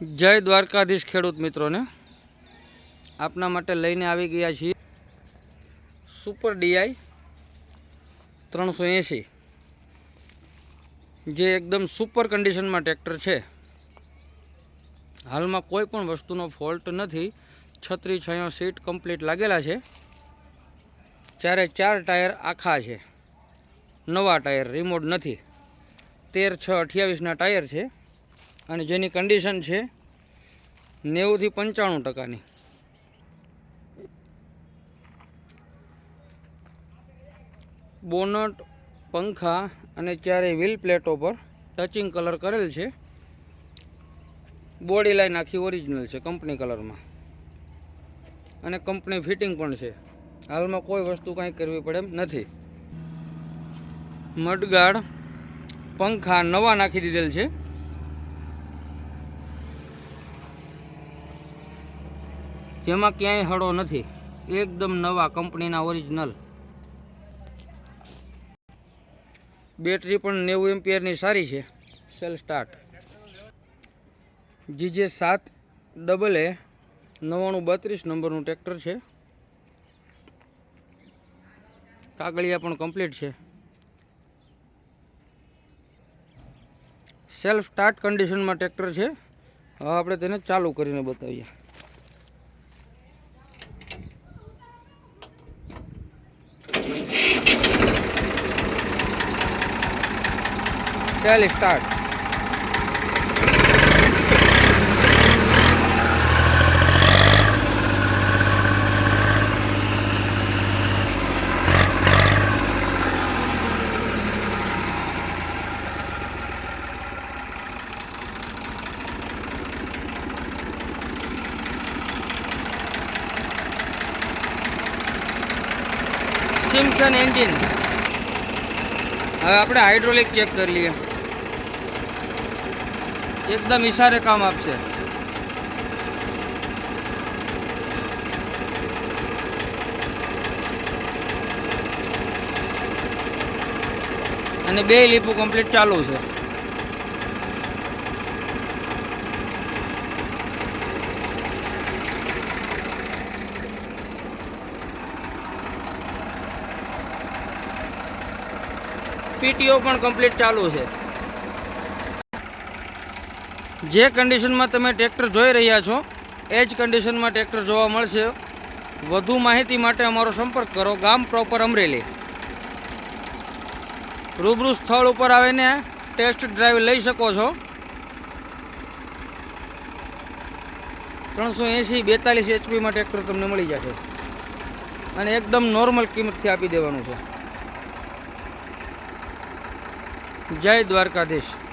જય દ્વારકાધીશ ખેડૂત મિત્રોને. આપના માટે લઈને આવી ગયા છીએ સુપર ડીઆઈ ત્રણસો એંસી જે એકદમ સુપર કન્ડિશનમાં ટ્રેક્ટર છે. હાલમાં કોઈ પણ વસ્તુનો ફોલ્ટ નથી. છત્રી છયો સીટ કમ્પ્લીટ લાગેલા છે. ચારે ચાર ટાયર આખા છે. નવા ટાયર રિમોટ નથી. તેર છ અઠ્યાવીસના ટાયર છે. અને જેની કન્ડિશન છે નેવુંથી પંચાણું ટકાની. બોનટ, પંખા અને ચારેય વ્હીલ પ્લેટો પર ટચિંગ કલર કરેલ છે. બોડી લાઈન આખી ઓરિજિનલ છે કંપની કલરમાં અને કંપની ફિટિંગ પણ છે. હાલમાં કોઈ વસ્તુ કાંઈ કરવી પડે એમ નથી. મડગાડ પંખા નવા નાખી દીધેલ છે. જેમાં ક્યાંય હળો નથી. એકદમ નવા કંપનીના ઓરિજિનલ બેટરી પણ નેવું એમ્પિયરની સારી છે. સેલ સ્ટાર્ટ જીજે સાત ડબલ એ નવ્વાણું, બત્રીસ નંબરનું ટ્રેક્ટર છે. કાગળિયા પણ કમ્પ્લીટ છે. સેલ્ફ સ્ટાર્ટ કન્ડિશનમાં ટ્રેક્ટર છે. હવે આપણે તેને ચાલુ કરીને બતાવીએ. ચાલ સ્ટાર્ટ સિમ્સન એન્જિન હવે આપણે હાઇડ્રોલિક ચેક કરી લઈએ. એકદમ ઈશારે કામ આપશે. અને બે લીપુ કમ્પ્લીટ ચાલુ છે. પીટીઓ પણ કમ્પ્લીટ ચાલુ છે. જે કન્ડિશનમાં તમે ટ્રેક્ટર જોઈ રહ્યા છો, એ જ કન્ડિશનમાં ટ્રેક્ટર જોવા મળશે. વધુ માહિતી માટે અમારો સંપર્ક કરો, ગામ પ્રોપર અમરેલી. રૂબરૂ સ્થળ ઉપર આવીને ટેસ્ટ ડ્રાઈવ લઈ શકો છો. ત્રણસો એંસી બેતાલીસ એચપીમાં ટ્રેક્ટર તમને મળી જશે. અને એકદમ નોર્મલ કિંમતથી આપી દેવાનું છે. જય દ્વારકાધીશ.